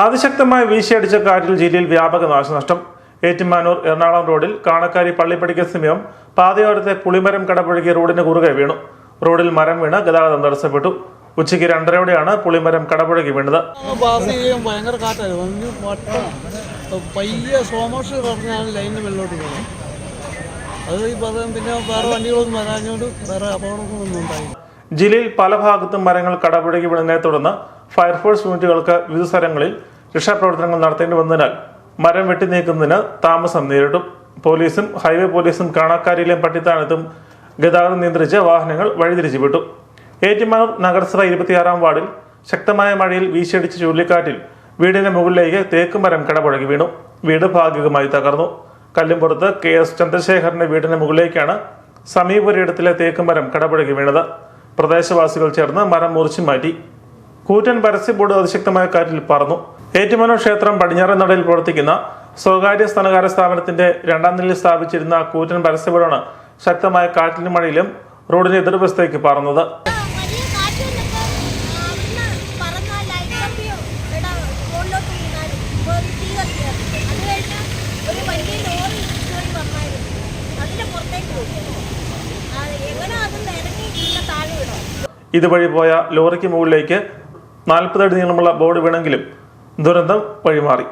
അതിശക്തമായ വീശിയടിച്ച കാറ്റിൽ ജില്ലയിൽ വ്യാപക നാശനഷ്ടം. ഏറ്റുമാനൂർ എറണാകുളം റോഡിൽ കാണക്കാരി പള്ളിപ്പടിക്ക് സമയം പാതയോരത്തെ പുളിമരം കടപുഴകി റോഡിന് കുറുകെ വീണു. റോഡിൽ മരം വീണ് ഗതാഗതം തടസ്സപ്പെട്ടു. ഉച്ചയ്ക്ക് രണ്ടരയോടെയാണ് പുളിമരം കടപുഴകി വീണത്. ഭയങ്കര കാറ്റായിരുന്നു. ഒന്ന് വട്ടം. പയ്യെ സ്ലോ മോഷൻ പറഞ്ഞാണ് ലൈനിന് വെള്ളോട്ട് പോകുന്നത് അത് ഈ പദം പിന്നെ വേറെ വണ്ടികളൊന്നും വരാഞ്ഞോണ്ട് വേറെ അപകടങ്ങളൊന്നും ഉണ്ടായില്ല. ജില്ലയിൽ പല ഭാഗത്തും മരങ്ങൾ കടപുഴകി വീണതിനെ തുടർന്ന് ഫയർഫോഴ്സ് യൂണിറ്റുകൾക്ക് വിവിധ സ്ഥലങ്ങളിൽ രക്ഷാപ്രവർത്തനങ്ങൾ നടത്തേണ്ടി വന്നതിനാൽ മരം വെട്ടി നീക്കുന്നതിന് താമസം നേരിടും. പോലീസും ഹൈവേ പോലീസും കാണാക്കാരിയിലെയും പട്ടിത്താനത്തും ഗതാഗതം നിയന്ത്രിച്ച് വാഹനങ്ങൾ വഴിതിരിച്ചു വിട്ടു. ഏറ്റുമാനൂർ നഗരസഭ ഇരുപത്തിയാറാം വാർഡിൽ ശക്തമായ മഴയിൽ വീശിയടിച്ച ചുഴലിക്കാറ്റിൽ വീടിന്റെ മുകളിലേക്ക് തേക്ക് മരം കടപുഴകി വീണു. വീട് ഭാഗികമായി തകർന്നു. കല്ലുംപുറത്ത് കെ എസ് ചന്ദ്രശേഖരന്റെ വീടിന് മുകളിലേക്കാണ് സമീപൊരിടത്തിലെ തേക്ക് മരം കടപുഴകി വീണത്. പ്രദേശവാസികൾ ചേർന്ന് മരം മുറിച്ചു മാറ്റി. കൂറ്റൻ പരസ്യ ബോർഡ് അതിശക്തമായ കാറ്റിൽ പറന്നു. ഏറ്റുമാനൂർ ക്ഷേത്രം പടിഞ്ഞാറൻ നടയിൽ പ്രവർത്തിക്കുന്ന സ്വകാര്യ ധനകാര്യ സ്ഥാപനത്തിന്റെ രണ്ടാം നിലയിൽ സ്ഥാപിച്ചിരുന്ന കൂറ്റൻ പരസ്യ ബോർഡാണ് ശക്തമായ കാറ്റിലും മഴയിലും റോഡിന് എതിർവശത്തേക്ക് പറന്നത്. ഇതുവഴി പോയ ലോറിക്ക് മുകളിലേക്ക് നാൽപ്പതടി നീളമുള്ള ബോർഡ് വീണെങ്കിലും ദുരന്തം വഴിമാറി.